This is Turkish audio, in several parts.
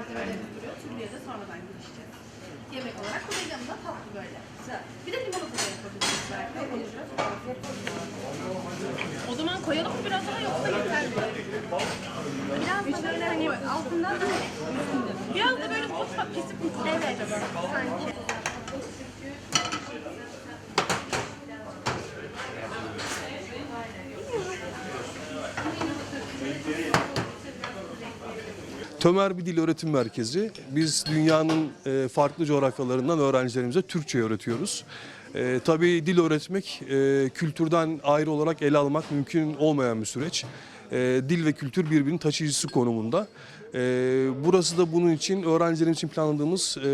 malzemelerimiz duruyor. Türlüye de sonradan girişeceğiz. Yemek olarak bu da yanında tatlı böyle. Bir de limonata da yapabiliriz belki. O zaman koyalım mı biraz daha yoksa yeter mi? Biraz da böyle hani altından da Biraz da böyle mutfak kesip koyalım evet, sanki. Tömer bir dil öğretim merkezi. Biz dünyanın e, farklı coğrafyalarından öğrencilerimize Türkçe öğretiyoruz. E, tabii dil öğretmek e, kültürden ayrı olarak ele almak mümkün olmayan bir süreç. E, dil ve kültür birbirinin taşıyıcısı konumunda. E, burası da bunun için öğrencilerim için planladığımız e,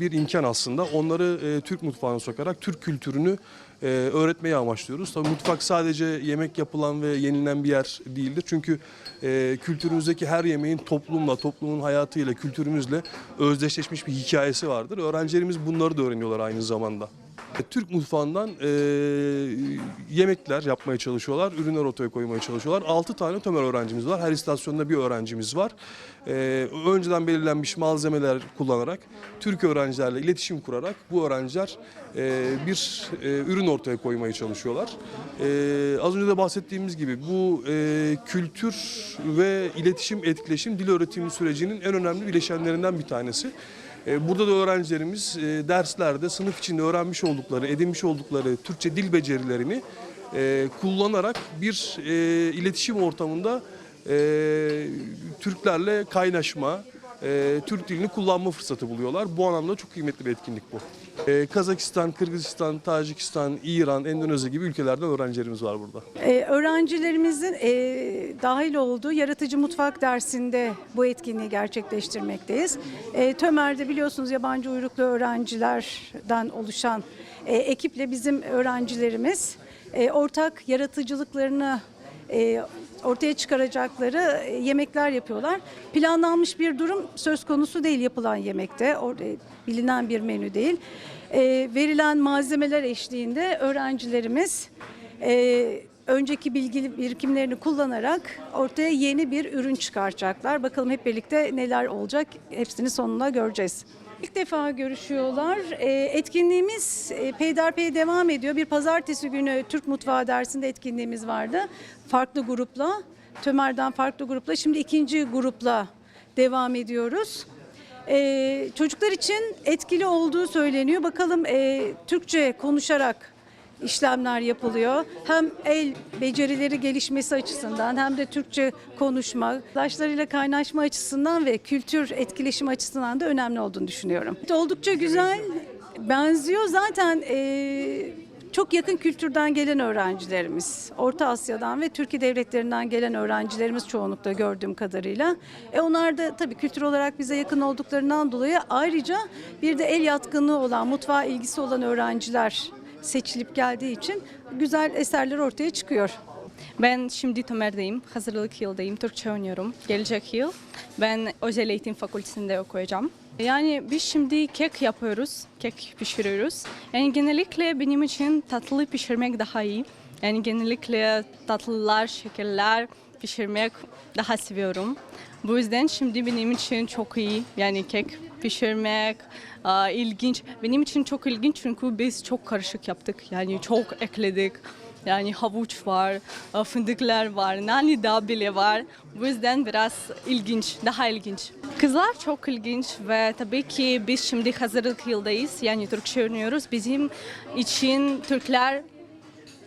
bir imkan aslında. Onları e, Türk mutfağına sokarak Türk kültürünü e, öğretmeyi amaçlıyoruz. Tabii mutfak sadece yemek yapılan ve yenilen bir yer değildir. Çünkü e, kültürümüzdeki her yemeğin toplumla, toplumun hayatıyla, kültürümüzle özdeşleşmiş bir hikayesi vardır. Öğrencilerimiz bunları da öğreniyorlar aynı zamanda. E, Türk mutfağından e, yemekler yapmaya çalışıyorlar, ürünler ortaya koymaya çalışıyorlar. 6 tane tömer öğrencimiz var. Her istasyonda bir öğrencimiz var. E, önceden belirlenmiş malzemeler kullanarak, Türk öğrencilerle iletişim kurarak bu öğrenciler e, bir e, ürün ortaya koymaya çalışıyorlar. E, az önce de bahsettiğimiz gibi bu e, kültür ve iletişim, etkileşim dil öğretimi sürecinin en önemli bileşenlerinden bir tanesi. E, Burada da öğrencilerimiz e, derslerde sınıf içinde öğrenmiş oldukları, edinmiş oldukları Türkçe dil becerilerini e, kullanarak bir iletişim ortamında Türklerle kaynaşma, Türk dilini kullanma fırsatı buluyorlar. Bu anlamda çok kıymetli bir etkinlik bu. E, Kazakistan, Kırgızistan, Tacikistan, İran, Endonezya gibi ülkelerden öğrencilerimiz var burada. Ee, öğrencilerimizin e, dahil olduğu yaratıcı mutfak dersinde bu etkinliği gerçekleştirmekteyiz. E, Tömer'de biliyorsunuz yabancı uyruklu öğrencilerden oluşan e, ekiple bizim öğrencilerimiz e, ortak yaratıcılıklarını e, ortaya çıkaracakları e, yemekler yapıyorlar. Planlanmış bir durum söz konusu değil yapılan yemekte. E, bilinen bir menü değil. E, verilen malzemeler eşliğinde öğrencilerimiz önceki bilgi birikimlerini kullanarak ortaya yeni bir ürün çıkaracaklar. Bakalım hep birlikte neler olacak hepsini sonunda göreceğiz. İlk defa görüşüyorlar. E, etkinliğimiz e, peyderpey devam ediyor. Bir pazartesi günü Türk Mutfağı dersinde etkinliğimiz vardı. Farklı grupla, Tömer'den farklı grupla. Şimdi ikinci grupla devam ediyoruz. E, çocuklar için etkili olduğu söyleniyor. Bakalım e, Türkçe konuşarak işlemler yapılıyor. Hem el becerileri gelişmesi açısından hem de Türkçe konuşma, arkadaşlarıyla kaynaşma açısından ve kültür etkileşim açısından da önemli olduğunu düşünüyorum. Oldukça güzel benziyor. Zaten e, çok yakın kültürden gelen öğrencilerimiz, Orta Asya'dan ve Türkiye devletlerinden gelen öğrencilerimiz çoğunlukla gördüğüm kadarıyla. E onlar da tabii kültür olarak bize yakın olduklarından dolayı ayrıca bir de el yatkınlığı olan, mutfağa ilgisi olan öğrenciler seçilip geldiği için güzel eserler ortaya çıkıyor. Ben şimdi Tömer'deyim. Hazırlık yıldayım. Türkçe oynuyorum. Gelecek yıl ben özel eğitim fakültesinde okuyacağım. Yani biz şimdi kek yapıyoruz. Kek pişiriyoruz. Yani genellikle benim için tatlı pişirmek daha iyi. Yani genellikle tatlılar, şekerler pişirmek daha seviyorum. Bu yüzden şimdi benim için çok iyi. Yani kek pişirmek ilginç. Benim için çok ilginç çünkü biz çok karışık yaptık. Yani çok ekledik. Yani havuç var, fındıklar var, nane da bile var. Bu yüzden biraz ilginç, daha ilginç. Kızlar çok ilginç ve tabii ki biz şimdi hazırlık yıldayız. Yani Türkçe öğreniyoruz. Bizim için Türkler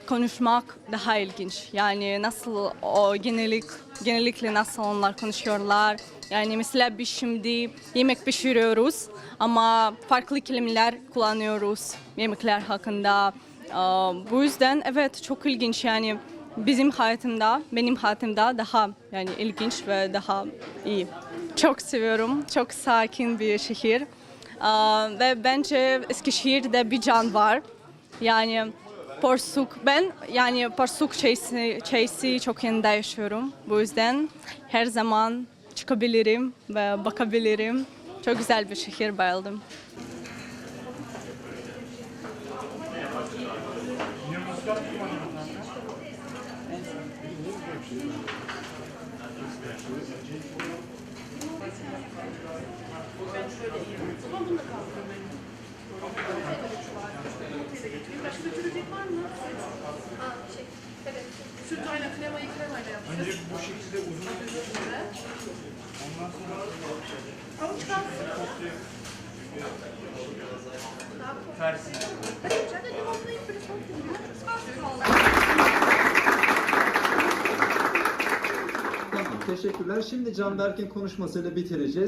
konuşmak daha ilginç. Yani nasıl o genellik genellikle nasıl onlar konuşuyorlar. Yani mesela biz şimdi yemek pişiriyoruz ama farklı kelimeler kullanıyoruz yemekler hakkında. Bu yüzden evet çok ilginç yani bizim hayatımda, benim hayatımda daha yani ilginç ve daha iyi. Çok seviyorum. Çok sakin bir şehir. Ve bence Eskişehir'de bir can var. Yani Porsuk ben yani Porsuk Chase, Chase'i çok yanında yaşıyorum. Bu yüzden her zaman çıkabilirim ve bakabilirim. Çok güzel bir şehir bayıldım. Başka götürecek şey var mı? Ha, teşekkür Önce bu şekilde uzun Ondan sonra Avuç kalsın. Tersi. Teşekkürler. Şimdi Canberk'in konuşmasıyla bitireceğiz.